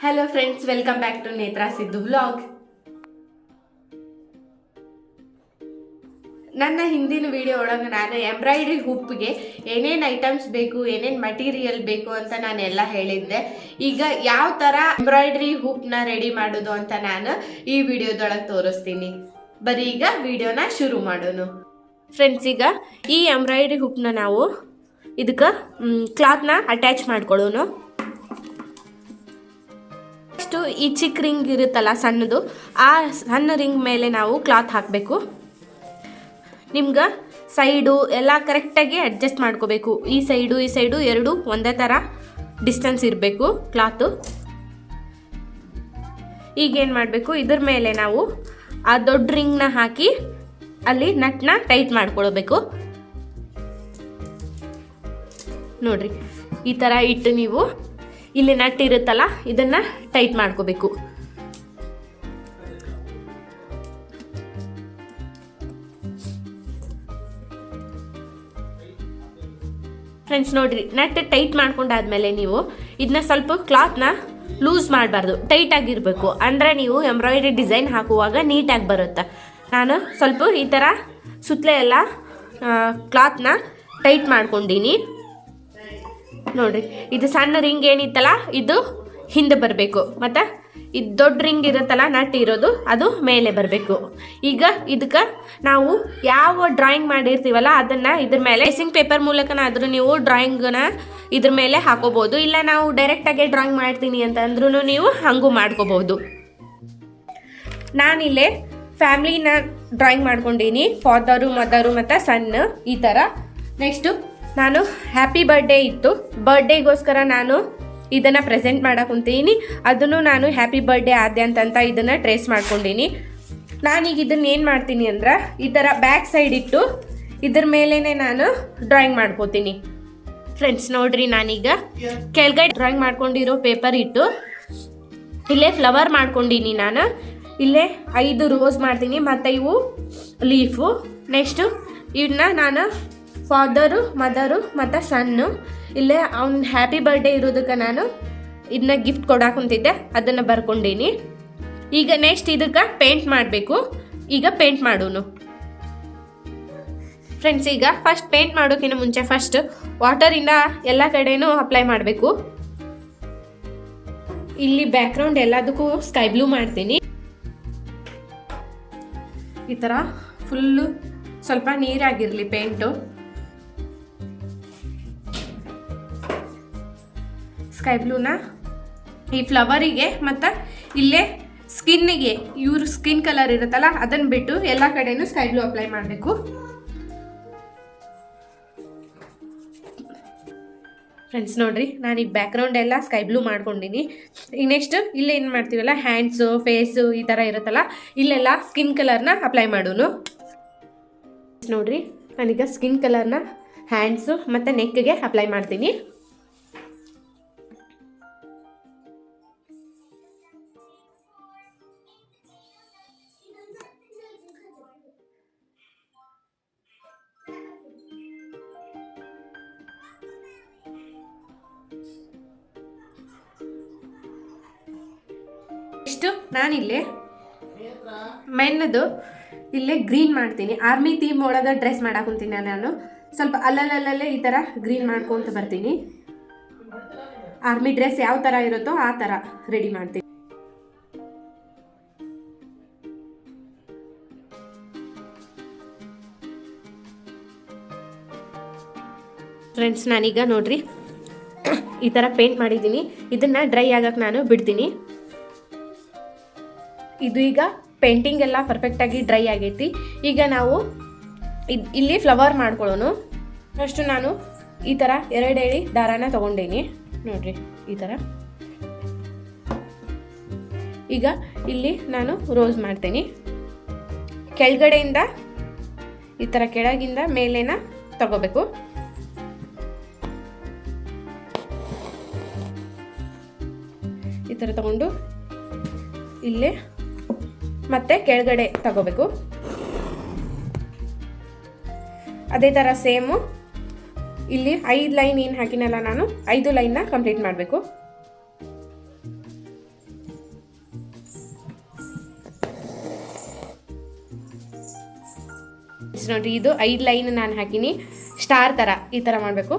Hello friends welcome back to Netra Siddu blog ನನ್ನ ಹಿಂದಿನ video ಒಳಗೆ ನಾನು ಎಂಬ್ರಾಯ್ಡ್ರಿ ಹುಪ್ಗೆ ಏನೇನು ಐಟಮ್ಸ್ ಬೇಕು, ಏನೇನು ಮಟೀರಿಯಲ್ ಬೇಕು ಅಂತ ನಾನು ಎಲ್ಲ ಹೇಳಿದ್ದೆ. ಈಗ ಯಾವ ಥರ ಎಂಬ್ರಾಯ್ಡ್ರಿ ಹುಪ್ನ ರೆಡಿ ಮಾಡೋದು ಅಂತ ನಾನು ಈ ವಿಡಿಯೋದೊಳಗೆ ತೋರಿಸ್ತೀನಿ. ಬರೀ ಈಗ ವಿಡಿಯೋನ ಶುರು ಮಾಡೋಣ. ಫ್ರೆಂಡ್ಸ್ ಈಗ ಈ ಎಂಬ್ರಾಯ್ಡ್ರಿ ಹುಪ್ನ ನಾವು ಇದಕ್ಕೆ ಕ್ಲಾತ್ನ ಅಟ್ಯಾಚ್ ಮಾಡ್ಕೊಳ್ಳೋಣ. ನೆಕ್ಸ್ಟು ಈ ಚಿಕ್ಕ ರಿಂಗ್ ಇರುತ್ತಲ್ಲ ಸಣ್ಣದು, ಆ ಸಣ್ಣ ರಿಂಗ್ ಮೇಲೆ ನಾವು ಕ್ಲಾತ್ ಹಾಕಬೇಕು. ನಿಮ್ಗೆ ಸೈಡು ಎಲ್ಲ ಕರೆಕ್ಟಾಗಿ ಅಡ್ಜಸ್ಟ್ ಮಾಡ್ಕೋಬೇಕು. ಈ ಸೈಡು ಈ ಸೈಡು ಎರಡು ಒಂದೇ ಥರ ಡಿಸ್ಟೆನ್ಸ್ ಇರಬೇಕು ಕ್ಲಾತು ಈಗೇನು ಮಾಡಬೇಕು? ಇದ್ರ ಮೇಲೆ ನಾವು ಆ ದೊಡ್ಡ ರಿಂಗ್ನ ಹಾಕಿ ಅಲ್ಲಿ ನಟ್ನ ಟೈಟ್ ಮಾಡ್ಕೊಳ್ಬೇಕು. ನೋಡ್ರಿ, ಈ ಥರ ಇಟ್ಟು ನೀವು ಇಲ್ಲಿ ನಟ್ ಇರುತ್ತಲ್ಲ, ಇದನ್ನ ಟೈಟ್ ಮಾಡ್ಕೋಬೇಕು. ಫ್ರೆಂಡ್ಸ್ ನೋಡ್ರಿ, ನಟ್ ಟೈಟ್ ಮಾಡ್ಕೊಂಡಾದ್ಮೇಲೆ ನೀವು ಇದನ್ನ ಸ್ವಲ್ಪ ಕ್ಲಾತ್ನ ಲೂಸ್ ಮಾಡಬಾರ್ದು, ಟೈಟ್ ಆಗಿರಬೇಕು. ಅಂದರೆ ನೀವು ಎಂಬ್ರಾಯ್ಡ್ರಿ ಡಿಸೈನ್ ಹಾಕುವಾಗ ನೀಟಾಗಿ ಬರುತ್ತೆ. ನಾನು ಸ್ವಲ್ಪ ಈ ಥರ ಸುತ್ತಲೇ ಎಲ್ಲ ಕ್ಲಾತ್ನ ಟೈಟ್ ಮಾಡ್ಕೊಂಡೀನಿ. ನೋಡ್ರಿ, ಇದು ಸಣ್ಣ ರಿಂಗ್ ಏನಿತ್ತಲ್ಲ, ಇದು ಹಿಂದೆ ಬರಬೇಕು. ಮತ್ತು ಇದು ದೊಡ್ಡ ರಿಂಗ್ ಇರುತ್ತಲ್ಲ, ನಟ್ ಇರೋದು, ಅದು ಮೇಲೆ ಬರಬೇಕು. ಈಗ ಇದಕ್ಕೆ ನಾವು ಯಾವ ಡ್ರಾಯಿಂಗ್ ಮಾಡಿರ್ತೀವಲ್ಲ, ಅದನ್ನು ಇದ್ರ ಮೇಲೆ ಸಿಂಗ್ ಪೇಪರ್ ಮೂಲಕನಾದರೂ ನೀವು ಡ್ರಾಯಿಂಗನ್ನ ಇದ್ರ ಮೇಲೆ ಹಾಕೋಬೋದು ಇಲ್ಲ ನಾವು ಡೈರೆಕ್ಟಾಗಿ ಡ್ರಾಯಿಂಗ್ ಮಾಡ್ತೀನಿ ಅಂತ ಅಂದ್ರೂ ನೀವು ಹಾಗೂ ಮಾಡ್ಕೋಬೋದು ನಾನಿಲ್ಲೇ ಫ್ಯಾಮ್ಲಿನ ಡ್ರಾಯಿಂಗ್ ಮಾಡ್ಕೊಂಡೀನಿ ಫಾದರು ಮದರು ಮತ್ತು ಸಣ್ಣ, ಈ ಥರ ನೆಕ್ಸ್ಟು ನಾನು ಹ್ಯಾಪಿ ಬರ್ಡೇ ಇತ್ತು. ಬರ್ಡೇಗೋಸ್ಕರ ನಾನು ಇದನ್ನು ಪ್ರೆಸೆಂಟ್ ಮಾಡಕ್ಕೆ ಕುಂತೀನಿ. ಅದನ್ನು ನಾನು ಹ್ಯಾಪಿ ಬರ್ಡೇ ಅಂತಂತ ಇದನ್ನು ಟ್ರೇಸ್ ಮಾಡ್ಕೊಂಡೀನಿ. ನಾನೀಗ ಇದನ್ನ ಏನು ಮಾಡ್ತೀನಿ ಅಂದ್ರೆ ಈ ಥರ ಬ್ಯಾಕ್ ಸೈಡ್ ಇಟ್ಟು ಇದ್ರ ಮೇಲೇ ನಾನು ಡ್ರಾಯಿಂಗ್ ಮಾಡ್ಕೋತೀನಿ. ಫ್ರೆಂಡ್ಸ್ ನೋಡ್ರಿ ನಾನೀಗ ಕೆಳಗಡೆ ಡ್ರಾಯಿಂಗ್ ಮಾಡ್ಕೊಂಡಿರೋ ಪೇಪರ್ ಇಟ್ಟು ಇಲ್ಲೇ ಫ್ಲವರ್ ಮಾಡ್ಕೊಂಡೀನಿ ನಾನು. ಇಲ್ಲೇ ಐದು ರೋಸ್ ಮಾಡ್ತೀನಿ, ಮತ್ತು ಇವು ಲೀಫು ನೆಕ್ಸ್ಟು ಇವನ್ನ ನಾನು ಫಾದರು ಮದರು ಮತ್ತು ಸನ್ನು ಇಲ್ಲೇ ಅವ್ನ ಹ್ಯಾಪಿ ಬರ್ಡೇ ಇರೋದಕ್ಕೆ ನಾನು ಇದನ್ನ ಗಿಫ್ಟ್ ಕೊಡಕ್ಕೆ ಕುಂತಿದ್ದೆ, ಅದನ್ನು ಬರ್ಕೊಂಡೀನಿ. ಈಗ ನೆಕ್ಸ್ಟ್ ಇದಕ್ಕೆ ಪೇಂಟ್ ಮಾಡಬೇಕು. ಈಗ ಪೇಂಟ್ ಮಾಡೋನು. ಫ್ರೆಂಡ್ಸ್ ಈಗ ಫಸ್ಟ್ ಪೇಂಟ್ ಮಾಡೋಕ್ಕಿಂತ ಮುಂಚೆ ಫಸ್ಟ್ ವಾಟರಿಂದ ಎಲ್ಲ ಕಡೆನೂ ಅಪ್ಲೈ ಮಾಡಬೇಕು. ಇಲ್ಲಿ ಬ್ಯಾಕ್ಗ್ರೌಂಡ್ ಎಲ್ಲದಕ್ಕೂ ಸ್ಕೈ ಬ್ಲೂ ಮಾಡ್ತೀನಿ. ಈ ಥರ ಫುಲ್ಲು ಸ್ವಲ್ಪ ನೀರಾಗಿರಲಿ ಪೇಂಟು ಸ್ಕೈ ಬ್ಲೂನ ಈ ಫ್ಲವರಿಗೆ ಮತ್ತು ಇಲ್ಲೇ ಸ್ಕಿನ್ನಿಗೆ ಇವ್ರ ಸ್ಕಿನ್ ಕಲರ್ ಇರುತ್ತಲ್ಲ ಅದನ್ನು ಬಿಟ್ಟು ಎಲ್ಲ ಕಡೆಯೂ ಸ್ಕೈ ಬ್ಲೂ ಅಪ್ಲೈ ಮಾಡಬೇಕು. ಫ್ರೆಂಡ್ಸ್ ನೋಡ್ರಿ, ನಾನು ಈ ಬ್ಯಾಕ್ಗ್ರೌಂಡ್ ಎಲ್ಲ ಸ್ಕೈ ಬ್ಲೂ ಮಾಡ್ಕೊಂಡಿನಿ. ಈಗ ನೆಕ್ಸ್ಟ್ ಇಲ್ಲೇ ಏನು ಮಾಡ್ತೀವಲ್ಲ ಹ್ಯಾಂಡ್ಸು ಫೇಸು ಈ ಥರ ಇರುತ್ತಲ್ಲ, ಇಲ್ಲೆಲ್ಲ ಸ್ಕಿನ್ ಕಲರ್ನ ಅಪ್ಲೈ ಮಾಡೋನು. ನೋಡ್ರಿ, ನಾನೀಗ ಸ್ಕಿನ್ ಕಲರ್ನ ಹ್ಯಾಂಡ್ಸು ಮತ್ತು ನೆಕ್ಗೆ ಅಪ್ಲೈ ಮಾಡ್ತೀನಿ. ನಾನಿಲ್ಲೇ. ಮೆನ್ನದು. ಇಲ್ಲೇ ಗ್ರೀನ್ ಮಾಡ್ತೀನಿ. ಆರ್ಮಿ ಥೀಮ್ ಒಳಗೆ ಡ್ರೆಸ್ ಮಾಡಾಕೊಂತೀನಿ ನಾನು. ಸ್ವಲ್ಪ ಅಲ್ಲಲ್ಲಲ್ಲೇ ಈ ಥರ ಗ್ರೀನ್ ಮಾಡ್ಕೊತ ಬರ್ತೀನಿ. ಆರ್ಮಿ ಡ್ರೆಸ್ ಯಾವ ಥರ ಇರುತ್ತೋ ಆ ಥರ ರೆಡಿ ಮಾಡ್ತೀನಿ. ಫ್ರೆಂಡ್ಸ್ ನಾನೀಗ ನೋಡ್ರಿ, ಈ ಥರ ಪೇಂಟ್ ಮಾಡಿದ್ದೀನಿ. ಇದನ್ನು ಡ್ರೈ ಆಗಕ್ಕೆ ನಾನು ಬಿಡ್ತೀನಿ. ಇದು ಈಗ ಪೇಂಟಿಂಗ್ ಎಲ್ಲ ಪರ್ಫೆಕ್ಟಾಗಿ ಡ್ರೈ ಆಗೈತಿ. ಈಗ ನಾವು ಇಲ್ಲಿ ಫ್ಲವರ್ ಮಾಡ್ಕೊಳ್ಳೋನು. ಫಸ್ಟು ನಾನು ಈ ಥರ ಎರಡು ಎಳಿ ದಾರಾನ ತೊಗೊಂಡೇನಿ. ನೋಡ್ರಿ, ಈ ಥರ ಈಗ ಇಲ್ಲಿ ನಾನು ರೋಸ್ ಮಾಡ್ತೀನಿ. ಕೆಳಗಡೆಯಿಂದ ಈ ಥರ ಕೆಳಗಿಂದ ಮೇಲೇನ ತಗೋಬೇಕು. ಈ ಥರ ತಗೊಂಡು ಇಲ್ಲೇ ಮತ್ತೆ ಕೆಳಗಡೆ ತಗೋಬೇಕು. ಅದೇ ಥರ ಸೇಮು. ಇಲ್ಲಿ ಐದು ಲೈನ್ ಏನು ಹಾಕಿನಲ್ಲ ನಾನು, ಐದು ಲೈನ್ನ ಕಂಪ್ಲೀಟ್ ಮಾಡಬೇಕು. ನೋಡಿರಿ, ಇದು ಐದು ಲೈನ್ ನಾನು ಹಾಕಿನಿ. ಸ್ಟಾರ್ ಥರ ಈ ಥರ ಮಾಡಬೇಕು.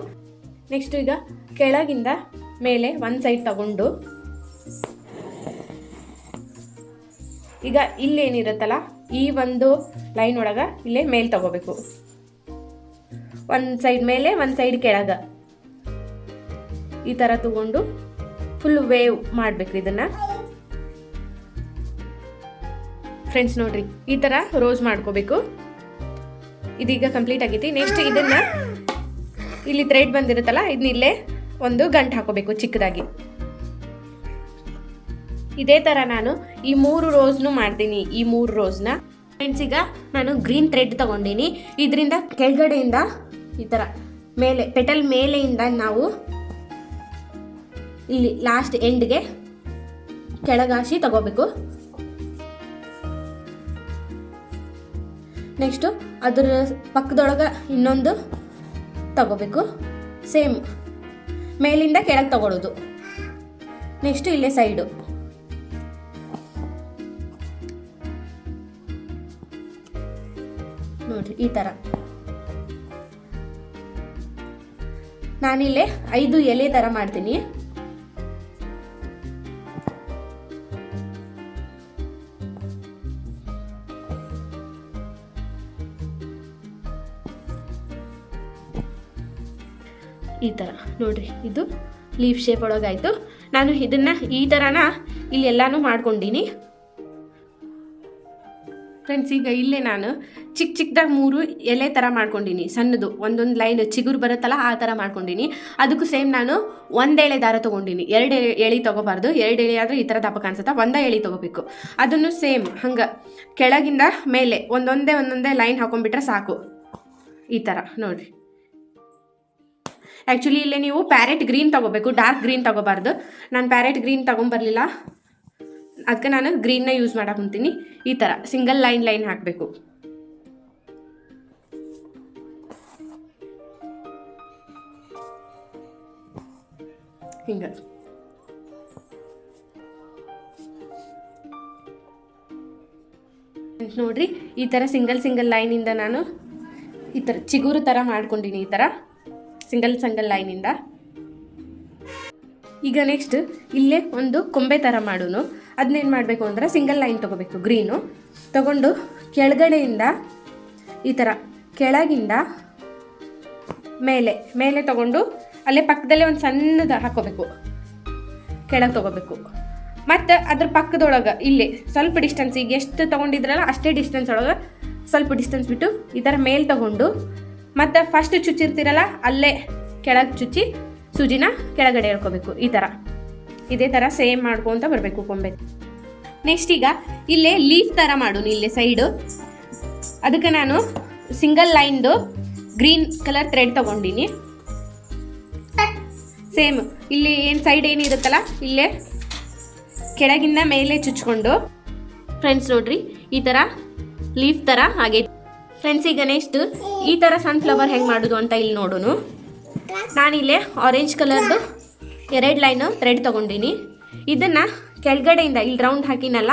ನೆಕ್ಸ್ಟ್ ಈಗ ಕೆಳಗಿಂದ ಮೇಲೆ ಒಂದು ಸೈಡ್ ತಗೊಂಡು ಈಗ ಇಲ್ಲೇನಿರುತ್ತಲ್ಲ ಈ ಒಂದು ಲೈನ್ ಒಳಗೆ ಇಲ್ಲೇ ಮೇಲೆ ತಗೋಬೇಕು. ಒಂದು ಸೈಡ್ ಮೇಲೆ, ಒಂದು ಸೈಡ್ ಕೆಳಗೆ. ಈ ಥರ ತಗೊಂಡು ಫುಲ್ ವೇವ್ ಮಾಡಬೇಕು ಇದನ್ನ. ಫ್ರೆಂಡ್ಸ್ ನೋಡ್ರಿ, ಈ ಥರ ರೋಸ್ ಮಾಡ್ಕೋಬೇಕು. ಇದೀಗ ಕಂಪ್ಲೀಟ್ ಆಗೈತಿ. ನೆಕ್ಸ್ಟ್ ಇದನ್ನ ಇಲ್ಲಿ ಥ್ರೆಡ್ ಬಂದಿರುತ್ತಲ್ಲ, ಇದನ್ನ ಇಲ್ಲೇ ಒಂದು ಗಂಟು ಹಾಕೋಬೇಕು ಚಿಕ್ಕದಾಗಿ. ಇದೇ ಥರ ನಾನು ಈ ಮೂರು ರೋಸ್ನು ಮಾಡ್ತೀನಿ, ಈ ಮೂರು ರೋಸ್ನ. ಫ್ರೆಂಡ್ಸ್ ಈಗ ನಾನು ಗ್ರೀನ್ ಥ್ರೆಡ್ ತಗೊಂಡೀನಿ. ಇದರಿಂದ ಕೆಳಗಡೆಯಿಂದ ಈ ಥರ ಮೇಲೆ ಪೆಟಲ್ ಮೇಲೆಯಿಂದ ನಾವು ಇಲ್ಲಿ ಲಾಸ್ಟ್ ಎಂಡ್ಗೆ ಕೆಳಗಾಶಿ ತಗೋಬೇಕು. ನೆಕ್ಸ್ಟು ಅದರ ಪಕ್ಕದೊಳಗೆ ಇನ್ನೊಂದು ತಗೋಬೇಕು. ಸೇಮ್ ಮೇಲಿಂದ ಕೆಳಗೆ ತಗೊಳ್ಳೋದು ನೆಕ್ಸ್ಟು ಇಲ್ಲೇ ಸೈಡು ಈ ಥರ ನಾನಿಲ್ಲೇ ಐದು ಎಲೆ ಥರ ಮಾಡ್ತೀನಿ. ಈ ಥರ ನೋಡ್ರಿ, ಇದು ಲೀಫ್ ಶೇಪ್ ಒಳಗಾಯಿತು. ನಾನು ಇದನ್ನು ಈ ಥರನ ಇಲ್ಲಿ ಎಲ್ಲಾನು ಮಾಡ್ಕೊಂಡೀನಿ. ಫ್ರೆಂಡ್ಸ್ ಈಗ ಇಲ್ಲೇ ನಾನು ಚಿಕ್ಕ ಚಿಕ್ಕದಾಗಿ ಮೂರು ಎಲೆ ಥರ ಮಾಡ್ಕೊಂಡಿನಿ. ಸಣ್ಣದು, ಒಂದೊಂದು ಲೈನ್ ಚಿಗುರು ಬರುತ್ತಲ್ಲ ಆ ಥರ ಮಾಡ್ಕೊಂಡಿನಿ. ಅದಕ್ಕೂ ಸೇಮ್ ನಾನು ಒಂದು ಎಳೆ ದಾರ ತೊಗೊಂಡಿನಿ. ಎರಡು ಎಳೆ ಎಳೆ ತೊಗೋಬಾರ್ದು. ಎರಡು ಎಳೆ ಆದರೂ ಈ ಥರ ದಪ್ಪ ಕಾಣಿಸುತ್ತಾ? ಒಂದೇ ಎಳೆ ತೊಗೋಬೇಕು. ಅದನ್ನು ಸೇಮ್ ಹಂಗೆ ಕೆಳಗಿಂದ ಮೇಲೆ ಒಂದೊಂದೇ ಒಂದೊಂದೇ ಲೈನ್ ಹಾಕೊಂಡ್ಬಿಟ್ರೆ ಸಾಕು. ಈ ಥರ ನೋಡಿರಿ. ಆ್ಯಕ್ಚುಲಿ ಇಲ್ಲೇ ನೀವು ಪ್ಯಾರೆಟ್ ಗ್ರೀನ್ ತೊಗೋಬೇಕು. ಡಾರ್ಕ್ ಗ್ರೀನ್ ತೊಗೋಬಾರ್ದು. ನಾನು ಪ್ಯಾರೆಟ್ ಗ್ರೀನ್ ತೊಗೊಂಬರ್ಲಿಲ್ಲ. ಅದಕ್ಕೆ ನಾನು ಗ್ರೀನ್ನ ಯೂಸ್ ಮಾಡಕ್ಕೆ ಕುಂತೀನಿ ಈ ಥರ ಸಿಂಗಲ್ ಲೈನ್ ಲೈನ್ ಹಾಕಬೇಕು. ಹಿಂಗೆ. ನೋಡ್ರಿ, ಈ ಥರ ಸಿಂಗಲ್ ಸಿಂಗಲ್ ಲೈನಿಂದ ನಾನು ಈ ಥರ ಚಿಗುರು ಥರ ಮಾಡ್ಕೊಂಡಿನಿ ಈ ಥರ ಸಿಂಗಲ್ ಸಿಂಗಲ್ ಲೈನಿಂದ ಈಗ ನೆಕ್ಸ್ಟ್ ಇಲ್ಲೇ ಒಂದು ಕೊಂಬೆ ಥರ ಮಾಡೋನು. ಅದನ್ನೇನು ಮಾಡಬೇಕು ಅಂದರೆ ಸಿಂಗಲ್ ಲೈನ್ ತೊಗೋಬೇಕು ಗ್ರೀನು ತಗೊಂಡು ಕೆಳಗಡೆಯಿಂದ ಈ ಥರ ಕೆಳಗಿಂದ ಮೇಲೆ ಮೇಲೆ ತಗೊಂಡು ಅಲ್ಲೇ ಪಕ್ಕದಲ್ಲೇ ಒಂದು ಸಣ್ಣದ ಹಾಕೋಬೇಕು. ಕೆಳಗೆ ತಗೋಬೇಕು. ಮತ್ತು ಅದ್ರ ಪಕ್ಕದೊಳಗೆ ಇಲ್ಲಿ ಸ್ವಲ್ಪ ಡಿಸ್ಟೆನ್ಸ್ ಈಗ ಎಷ್ಟು ತೊಗೊಂಡಿದ್ರಲ್ಲ ಅಷ್ಟೇ ಡಿಸ್ಟೆನ್ಸ್ ಒಳಗೆ ಸ್ವಲ್ಪ ಡಿಸ್ಟೆನ್ಸ್ ಬಿಟ್ಟು ಈ ಥರ ಮೇಲೆ ತಗೊಂಡು ಮತ್ತು ಫಸ್ಟ್ ಚುಚ್ಚಿರ್ತೀರಲ್ಲ ಅಲ್ಲೇ ಕೆಳಗೆ ಚುಚ್ಚಿ ಸೂಜಿನ ಕೆಳಗಡೆ ಹೇಳ್ಕೋಬೇಕು ಈ ಥರ ಇದೇ ಥರ ಸೇಮ್ ಮಾಡ್ಕೊತ ಬರಬೇಕು ಕೊಂಬೆ. ನೆಕ್ಸ್ಟ್ ಈಗ ಇಲ್ಲೇ ಲೀಫ್ ಥರ ಮಾಡು ಇಲ್ಲೇ ಸೈಡು ಅದಕ್ಕೆ ನಾನು ಸಿಂಗಲ್ ಲೈನ್ದು ಗ್ರೀನ್ ಕಲರ್ ಥ್ರೆಡ್ ತಗೊಂಡಿನಿ. ಸೇಮ್ ಇಲ್ಲಿ ಏನು ಸೈಡ್ ಏನಿರುತ್ತಲ್ಲ ಇಲ್ಲೇ ಕೆಳಗಿಂದ ಮೇಲೆ ಚುಚ್ಕೊಂಡು. ಫ್ರೆಂಡ್ಸ್ ನೋಡ್ರಿ, ಈ ಥರ ಲೀಫ್ ಥರ ಹಾಗೆ. ಫ್ರೆಂಡ್ಸ್ ಈಗ ನೆಕ್ಸ್ಟ್ ಈ ಥರ ಸನ್ಫ್ಲವರ್ ಹೆಂಗೆ ಮಾಡೋದು ಅಂತ ಇಲ್ಲಿ ನೋಡೋಣ ನಾನಿಲ್ಲೇ ಆರೆಂಜ್ ಕಲರ್ದು ಎರಡು ಲೈನು ಥ್ರೆಡ್ ತೊಗೊಂಡಿನಿ. ಇದನ್ನು ಕೆಳಗಡೆಯಿಂದ ಇಲ್ಲಿ ರೌಂಡ್ ಹಾಕಿನಲ್ಲ,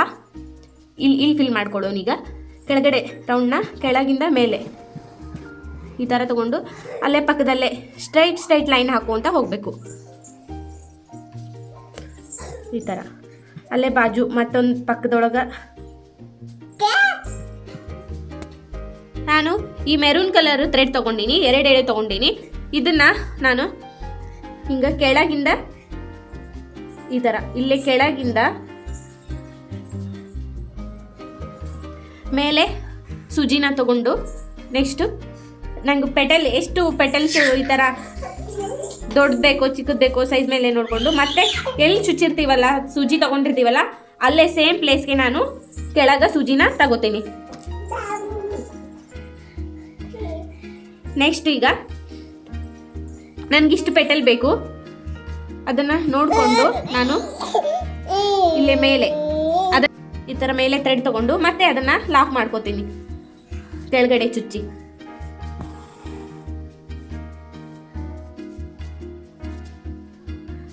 ಇಲ್ಲಿ ಇಲ್ಲಿ ಫಿಲ್ ಮಾಡ್ಕೊಡೋನು ಈಗ. ಕೆಳಗಡೆ ರೌಂಡ್ನ ಕೆಳಗಿಂದ ಮೇಲೆ. ಈ ಥರ ತೊಗೊಂಡು ಅಲ್ಲೇ ಪಕ್ಕದಲ್ಲೇ ಸ್ಟ್ರೈಟ್ ಸ್ಟ್ರೈಟ್ ಲೈನ್ ಹಾಕುವಂತ ಹೋಗಬೇಕು. ಈ ಥರ ಅಲ್ಲೇ ಬಾಜು ಮತ್ತೊಂದು ಪಕ್ಕದೊಳಗೆ. ನಾನು ಈ ಮೆರೂನ್ ಕಲರ್ ಥ್ರೆಡ್ ತೊಗೊಂಡಿನಿ ಎರಡೆಳೆ ತೊಗೊಂಡಿನಿ. ಇದನ್ನ ನಾನು ಹಿಂಗೆ ಕೆಳಗಿಂದ ಈ ಥರ ಇಲ್ಲೇ ಕೆಳಗಿಂದ ಮೇಲೆ ಸುಜಿನ ತಗೊಂಡು ನೆಕ್ಸ್ಟು ನಂಗೆ ಪೆಟಲ್, ಎಷ್ಟು ಪೆಟಲ್ಸ್ ಈ ಥರ ದೊಡ್ಡ ಬೇಕೋ, ಚಿಕ್ಕದು ಬೇಕೋ ಸೈಜ್ ಮೇಲೆ ನೋಡಿಕೊಂಡು ಮತ್ತೆ ಎಲ್ಲಿ ಚುಚ್ಚಿರ್ತೀವಲ್ಲ, ಸೂಜಿ ತಗೊಂಡಿರ್ತೀವಲ್ಲ, ಅಲ್ಲೇ ಸೇಮ್ ಪ್ಲೇಸ್ಗೆ ನಾನು ಕೆಳಗ ಸೂಜಿನ ತಗೋತೀನಿ. ನೆಕ್ಸ್ಟ್ ಈಗ ನನಗಿಷ್ಟು ಪೆಟಲ್ ಬೇಕು. ಅದನ್ನು ನೋಡಿಕೊಂಡು ನಾನು ಇಲ್ಲೇ ಮೇಲೆ. ಅದ ಈ ಥರ ಮೇಲೆ ಥ್ರೆಡ್ ತಗೊಂಡು ಮತ್ತೆ ಅದನ್ನು ಲಾಕ್ ಮಾಡ್ಕೋತೀನಿ. ಕೆಳಗಡೆ ಚುಚ್ಚಿ.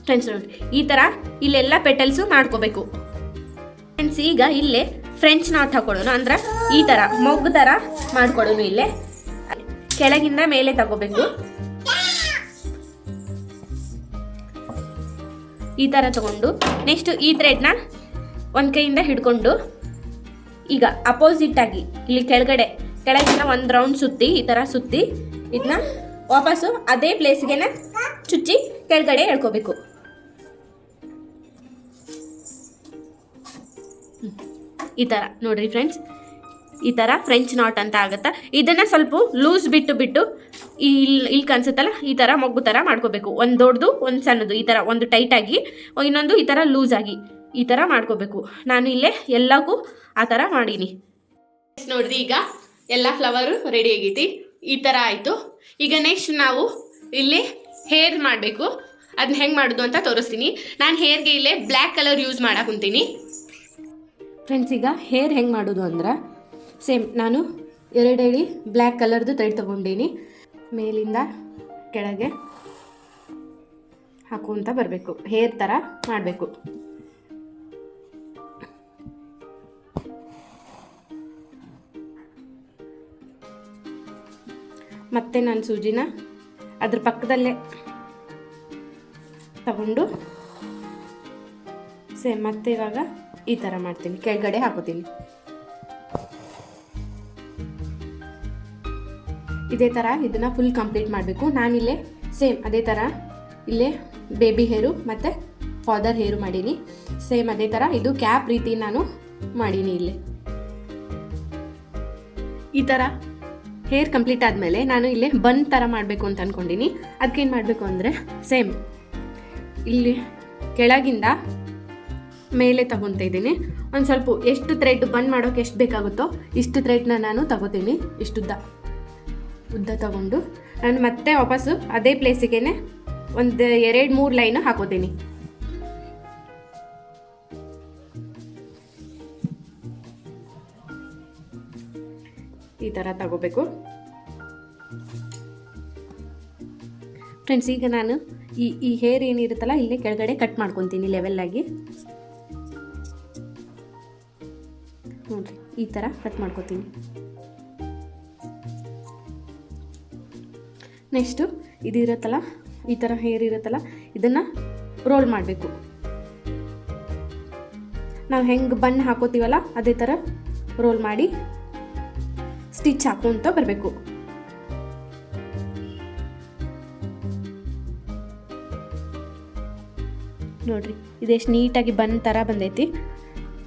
ಫ್ರೆಂಡ್ಸ್ ನೋಡಿ, ಈ ಥರ ಇಲ್ಲೆಲ್ಲ ಪೆಟಲ್ಸು ಮಾಡ್ಕೋಬೇಕು. ಫ್ರೆಂಡ್ಸ್ ಈಗ ಇಲ್ಲೇ ಫ್ರೆಂಚ್ ನಾಟ್ ಹಾಕೊಳ್ಳೋಣ ಅಂದ್ರೆ ಈ ಥರ ಮೊಗ್ಗು ಥರ ಮಾಡ್ಕೊಳ್ಳೋಣ ಇಲ್ಲೇ. ಕೆಳಗಿಂದ ಮೇಲೆ ತಗೋಬೇಕು. ಈ ಥರ ತಗೊಂಡು ನೆಕ್ಸ್ಟ್ ಈ ಥ್ರೆಡ್ನ ಒಂದು ಕೈಯಿಂದ ಹಿಡ್ಕೊಂಡು ಈಗ ಅಪೋಸಿಟ್ ಆಗಿ ಇಲ್ಲಿ ಕೆಳಗಡೆ, ಕೆಳಗಿನ ಒಂದು ರೌಂಡ್ ಸುತ್ತಿ, ಈ ಥರ ಸುತ್ತಿ ಇದನ್ನ ವಾಪಸ್ಸು ಅದೇ ಪ್ಲೇಸ್ಗೆನೆ ಚುಚ್ಚಿ ಕೆಳಗಡೆ ಎಳ್ಕೋಬೇಕು. ಈ ಥರ ನೋಡ್ರಿ ಫ್ರೆಂಡ್ಸ್ ಈ ಥರ ಫ್ರೆಂಚ್ ನಾಟ್ ಅಂತ ಆಗುತ್ತೆ. ಇದನ್ನು ಸ್ವಲ್ಪ ಲೂಸ್ ಬಿಟ್ಟು ಬಿಟ್ಟು ಇಲ್ಲಿ ಇಲ್ಲಿ ಕಾಣಿಸುತ್ತಲ್ಲ ಈ ಥರ ಮೊಗ್ಗು ಥರ ಮಾಡ್ಕೋಬೇಕು. ಒಂದು ದೊಡ್ಡದು, ಒಂದು ಸಣ್ಣದು. ಈ ಥರ ಒಂದು ಟೈಟಾಗಿ ಇನ್ನೊಂದು ಈ ಥರ ಲೂಸ್ ಆಗಿ ಈ ಥರ ಮಾಡ್ಕೋಬೇಕು. ನಾನು ಇಲ್ಲೇ ಎಲ್ಲಕ್ಕೂ ಆ ಥರ ಮಾಡೀನಿ. ನೋಡ್ರಿ ಈಗ ಎಲ್ಲ ಫ್ಲವರು ರೆಡಿ ಆಗೈತಿ. ಈ ಥರ ಆಯಿತು. ಈಗ ನೆಕ್ಸ್ಟ್ ನಾವು ಇಲ್ಲಿ ಹೇರ್ ಮಾಡಬೇಕು. ಅದನ್ನ ಹೆಂಗೆ ಮಾಡೋದು ಅಂತ ತೋರಿಸ್ತೀನಿ. ನಾನು ಹೇರ್ಗೆ ಇಲ್ಲೇ ಬ್ಲ್ಯಾಕ್ ಕಲರ್ ಯೂಸ್ ಮಾಡಾಕುಂತೀನಿ ಫ್ರೆಂಡ್ಸ್ ಈಗ ಹೇರ್ ಹೆಂಗೆ ಮಾಡೋದು ಅಂದ್ರೆ ಸೇಮ್ ನಾನು ಎರಡು ಎಳಿ ಬ್ಲ್ಯಾಕ್ ಕಲರ್ದು ಥ್ರೆಡ್ ತೊಗೊಂಡೀನಿ. ಮೇಲಿಂದ ಕೆಳಗೆ ಹಾಕುವಂತ ಬರಬೇಕು. ಹೇರ್ ಥರ ಮಾಡಬೇಕು. ಮತ್ತೆ ನಾನು ಸೂಜಿನ ಅದ್ರ ಪಕ್ಕದಲ್ಲೇ ತಗೊಂಡು ಸೇಮ್ ಮತ್ತೆ ಇವಾಗ ಈ ಥರ ಮಾಡ್ತೀನಿ. ಕೆಳಗಡೆ ಹಾಕೋತೀನಿ. ಇದೇ ಥರ ಇದನ್ನು ಫುಲ್ ಕಂಪ್ಲೀಟ್ ಮಾಡಬೇಕು. ನಾನಿಲ್ಲೇ ಸೇಮ್ ಅದೇ ಥರ ಇಲ್ಲೇ ಬೇಬಿ ಹೇರು ಮತ್ತು ಫಾದರ್ ಹೇರು ಮಾಡೀನಿ. ಸೇಮ್ ಅದೇ ಥರ ಇದು ಕ್ಯಾಪ್ ರೀತಿ ನಾನು ಮಾಡೀನಿ ಇಲ್ಲೇ. ಈ ಥರ ಹೇರ್ ಕಂಪ್ಲೀಟ್ ಆದಮೇಲೆ ನಾನು ಇಲ್ಲೇ ಬನ್ ಥರ ಮಾಡಬೇಕು ಅಂತ ಅಂದ್ಕೊಂಡಿನಿ ಅದಕ್ಕೇನು ಮಾಡಬೇಕು ಅಂದರೆ ಸೇಮ್ ಇಲ್ಲಿ ಕೆಳಗಿಂದ ಮೇಲೆ ತಗೊತಾ ಇದ್ದೀನಿ. ಒಂದು ಸ್ವಲ್ಪ ಎಷ್ಟು ಥ್ರೆಡ್ ಬಂದ್ ಮಾಡೋಕೆ ಎಷ್ಟು ಬೇಕಾಗುತ್ತೋ ಇಷ್ಟು ಥ್ರೆಡ್ನ ನಾನು ತಗೋತೀನಿ. ಇಷ್ಟುದ್ದ? ಉದ್ದ ತಗೊಂಡು ನಾನು ಮತ್ತೆ ವಾಪಸ್ಸು ಅದೇ ಪ್ಲೇಸಿಗೆ ಒಂದು ಎರಡು, ಮೂರು ಲೈನ್ ಹಾಕೋತೀನಿ. ಈ ಥರ ತಗೋಬೇಕು. ಫ್ರೆಂಡ್ಸ್ ಈಗ ನಾನು ಈ ಈ ಹೇರ್ ಏನಿರುತ್ತಲ್ಲ, ಇಲ್ಲೇ ಕೆಳಗಡೆ ಕಟ್ ಮಾಡ್ಕೊತೀನಿ ಲೆವೆಲ್ಲಾಗಿ ನೋಡಿರಿ, ಈ ಥರ ಕಟ್ ಮಾಡ್ಕೊತೀನಿ. ನೆಕ್ಸ್ಟು ಇದು ಇರುತ್ತಲ್ಲ? ಈ ಥರ ಹೇರ್ ಇರುತ್ತಲ್ಲ? ಇದನ್ನು ರೋಲ್ ಮಾಡಬೇಕು. ನಾವು ಹೆಂಗೆ ಬಣ್ಣ ಹಾಕೋತೀವಲ್ಲ, ಅದೇ ಥರ ರೋಲ್ ಮಾಡಿ ಸ್ಟಿಚ್ ಹಾಕೊಂತ ಬರಬೇಕು. ನೋಡ್ರಿ ಇದೆಷ್ಟು ನೀಟಾಗಿ ಬಂದ ಥರ ಬಂದೈತಿ.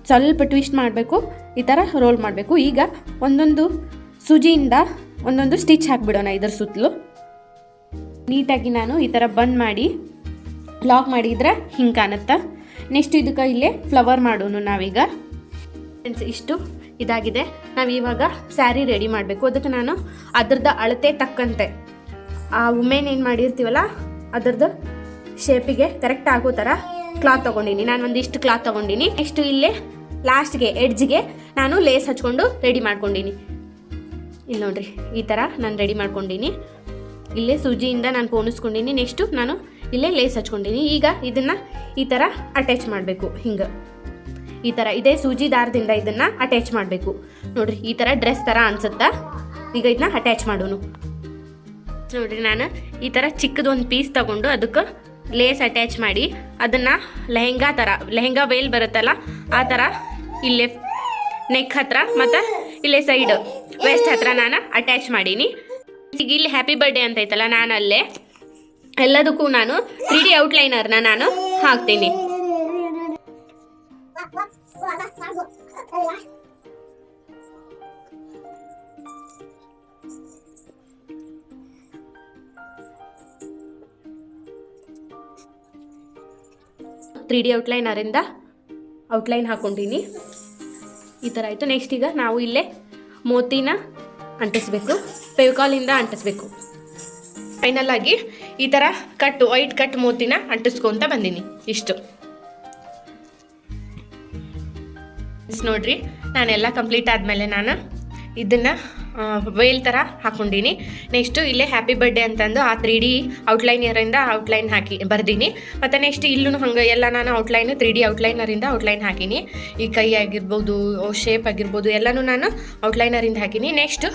ಸ್ವಲ್ಪ ಟ್ವಿಸ್ಟ್ ಮಾಡಬೇಕು, ಈ ಥರ ರೋಲ್ ಮಾಡಬೇಕು. ಈಗ ಒಂದೊಂದು ಸೂಜಿಯಿಂದ ಒಂದೊಂದು ಸ್ಟಿಚ್ ಹಾಕಿಬಿಡೋಣ ಇದರ ಸುತ್ತಲೂ. ನೀಟಾಗಿ ನಾನು ಈ ಥರ ಬಂದ್ ಮಾಡಿ ಲಾಕ್ ಮಾಡಿದ್ರೆ ಹಿಂಗೆ ಕಾಣುತ್ತಾ? ನೆಕ್ಸ್ಟ್ ಇದಕ್ಕೆ ಇಲ್ಲೇ ಫ್ಲವರ್ ಮಾಡೋನು ನಾವೀಗ. ಫ್ರೆಂಡ್ಸ್ ಇಷ್ಟು ಇದಾಗಿದೆ. ನಾವು ಇವಾಗ ಸ್ಯಾರಿ ರೆಡಿ ಮಾಡಬೇಕು. ಅದಕ್ಕೆ ನಾನು ಅದ್ರದ್ದು ಅಳತೆ ತಕ್ಕಂತೆ. ಆ ವುಮೆನ್ ಏನು ಮಾಡಿರ್ತೀವಲ್ಲ, ಅದ್ರದ್ದು ಶೇಪಿಗೆ ಕರೆಕ್ಟ್ ಆಗೋ ಥರ ಕ್ಲಾತ್ ತೊಗೊಂಡಿನಿ. ನಾನು ಒಂದಿಷ್ಟು ಕ್ಲಾತ್ ತೊಗೊಂಡಿನಿ. ನೆಕ್ಸ್ಟ್ ಇಲ್ಲೇ ಲಾಸ್ಟ್ಗೆ ಎಡ್ಜ್ಗೆ ನಾನು ಲೇಸ್ ಹಚ್ಕೊಂಡು ರೆಡಿ ಮಾಡ್ಕೊಂಡಿನಿ. ಇಲ್ಲಿ ನೋಡ್ರಿ, ಈ ಥರ ನಾನು ರೆಡಿ ಮಾಡ್ಕೊಂಡಿನಿ. ಇಲ್ಲೇ ಸೂಜಿಯಿಂದ ನಾನು ಪೋಣಿಸ್ಕೊಂಡಿನಿ. ನೆಕ್ಸ್ಟು ನಾನು ಇಲ್ಲೇ ಲೇಸ್ ಹಚ್ಕೊಂಡಿನಿ. ಈಗ ಇದನ್ನು ಈ ಥರ ಅಟ್ಯಾಚ್ ಮಾಡಬೇಕು. ಹಿಂಗೆ. ಈ ಥರ ಇದೇ ಸೂಜಿ ದಾರದಿಂದ ಇದನ್ನು ಅಟ್ಯಾಚ್ ಮಾಡಬೇಕು. ನೋಡ್ರಿ, ಈ ಥರ ಡ್ರೆಸ್ ಥರ ಅನ್ಸುತ್ತಾ? ಈಗ ಇದನ್ನ ಅಟ್ಯಾಚ್ ಮಾಡೋನು. ನೋಡ್ರಿ, ನಾನು ಈ ಥರ ಚಿಕ್ಕದೊಂದು ಪೀಸ್ ತಗೊಂಡು ಅದಕ್ಕೆ ಲೇಸ್ ಅಟ್ಯಾಚ್ ಮಾಡಿ, ಅದನ್ನು ಲೆಹೆಂಗಾ ಥರ ಲೆಹೆಂಗಾ ವೇಲ್ ಬರುತ್ತಲ್ಲ, ಆ ಥರ ಇಲ್ಲೇ ನೆಕ್ ಹತ್ರ ಮತ್ತು ಇಲ್ಲೇ ಸೈಡ್ ವೆಸ್ಟ್ ಹತ್ರ ನಾನು ಅಟ್ಯಾಚ್ ಮಾಡೀನಿ. ಇಲ್ಲಿ ಹ್ಯಾಪಿ ಬರ್ಡೇ ಅಂತ ಐತಲ್ಲ ನಾನು ಅಲ್ಲೇ ಎಲ್ಲದಕ್ಕೂ ನಾನು ತ್ರೀ ಡಿ ಔಟ್ಲೈನರ್ನ ನಾನು ಹಾಕ್ತೀನಿ. ತ್ರೀ ಡಿ ಔಟ್ಲೈನರಿಂದ ಔಟ್ಲೈನ್ ಹಾಕೊಂಡೀನಿ. ಈ ಥರ ಆಯಿತು. ನೆಕ್ಸ್ಟ್ ಈಗ ನಾವು ಇಲ್ಲೇ ಮೋತಿನ ಅಂಟಿಸ್ಬೇಕು. ಪೆವಿಕಾಲಿಂದ ಅಂಟಿಸ್ಬೇಕು. ಫೈನಲ್ ಆಗಿ ಈ ಥರ ಕಟ್ ವೈಟ್ ಕಟ್ ಮೂತಿನ ಅಂಟಿಸ್ಕೊಂತ ಬಂದೀನಿ. ಇಷ್ಟು. ನೋಡ್ರಿ, ನಾನೆಲ್ಲ ಕಂಪ್ಲೀಟ್ ಆದಮೇಲೆ ನಾನು ಇದನ್ನು ವೇಲ್ ಥರ ಹಾಕ್ಕೊಂಡಿನಿ ನೆಕ್ಸ್ಟು ಇಲ್ಲೇ ಹ್ಯಾಪಿ ಬರ್ಡೇ ಅಂತಂದು ಆ ತ್ರೀ ಡಿ ಔಟ್ಲೈನರಿಂದ ಔಟ್ಲೈನ್ ಹಾಕಿ, ಬರ್ದೀನಿ. ಮತ್ತು ನೆಕ್ಸ್ಟ್ ಇಲ್ಲೂ ಹಂಗೆ ಎಲ್ಲ ನಾನು ಔಟ್ಲೈನು ತ್ರೀ ಡಿ ಔಟ್ಲೈನರಿಂದ ಔಟ್ಲೈನ್ ಹಾಕೀನಿ. ಈ ಕೈ ಆಗಿರ್ಬೋದು ಶೇಪ್ ಆಗಿರ್ಬೋದು, ಎಲ್ಲನೂ ನಾನು ಔಟ್ಲೈನರಿಂದ ಹಾಕೀನಿ. ನೆಕ್ಸ್ಟು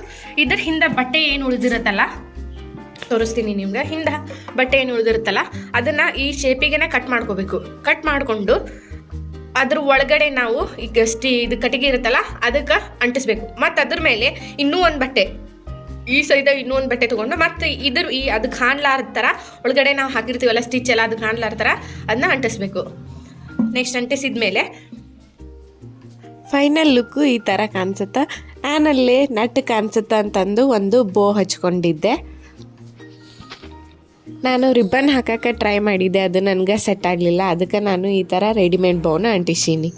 ಇದ್ರ ಹಿಂದೆ ಬಟ್ಟೆ ಏನು ಉಳಿದಿರುತ್ತಲ್ಲ, ತೋರಿಸ್ತೀನಿ ನಿಮ್ಗೆ. ಹಿಂದೆ ಬಟ್ಟೆ ಏನು ಉಳಿದಿರುತ್ತಲ್ಲ, ಅದನ್ನು ಈ ಶೇಪಿಗೆ ಕಟ್ ಮಾಡ್ಕೋಬೇಕು. ಕಟ್ ಮಾಡಿಕೊಂಡು ಅದ್ರ ಒಳಗಡೆ ನಾವು ಈಗ ಸ್ಟಿ ಇದು ಕಟ್ಟಿಗೆ ಇರುತ್ತಲ್ಲ, ಅದಕ್ಕೆ ಅಂಟಿಸ್ಬೇಕು. ಮತ್ತು ಅದ್ರ ಮೇಲೆ ಇನ್ನೂ ಒಂದು ಬಟ್ಟೆ. ಈ ಸೈದ ಇನ್ನೂ ಒಂದು ಬಟ್ಟೆ ತೊಗೊಂಡು ಮತ್ತು ಇದ್ರ ಈ ಅದಕ್ಕೆ ಹಾನ್ಲಾರ ಥರ ಒಳಗಡೆ ನಾವು ಹಾಕಿರ್ತೀವಲ್ಲ ಸ್ಟಿಚ್ ಎಲ್ಲ ಅದಕ್ಕೆ ಹಾನ್ಲಾರ ಥರ ಅದನ್ನ ಅಂಟಿಸ್ಬೇಕು. ನೆಕ್ಸ್ಟ್ ಅಂಟಿಸಿದ ಮೇಲೆ ಫೈನಲ್ ಲುಕ್ಕು ಈ ಥರ ಕಾಣಿಸುತ್ತಾ? ನಾನಲ್ಲಿ ನಟ್ ಕಾಣಿಸುತ್ತಾ ಅಂತಂದು ಒಂದು ಬೋ ಹಚ್ಕೊಂಡಿದ್ದೆ. ನಾನು ರಿಬ್ಬನ್ ಹಾಕೋಕ್ಕೆ ಟ್ರೈ ಮಾಡಿದ್ದೆ, ಅದು ನನಗೆ ಸೆಟ್ ಆಗಲಿಲ್ಲ. ಅದಕ್ಕೆ ನಾನು ಈ ಥರ ರೆಡಿಮೇಡ್ ಬೌನ ಅಂಟಿಸೀನಿ.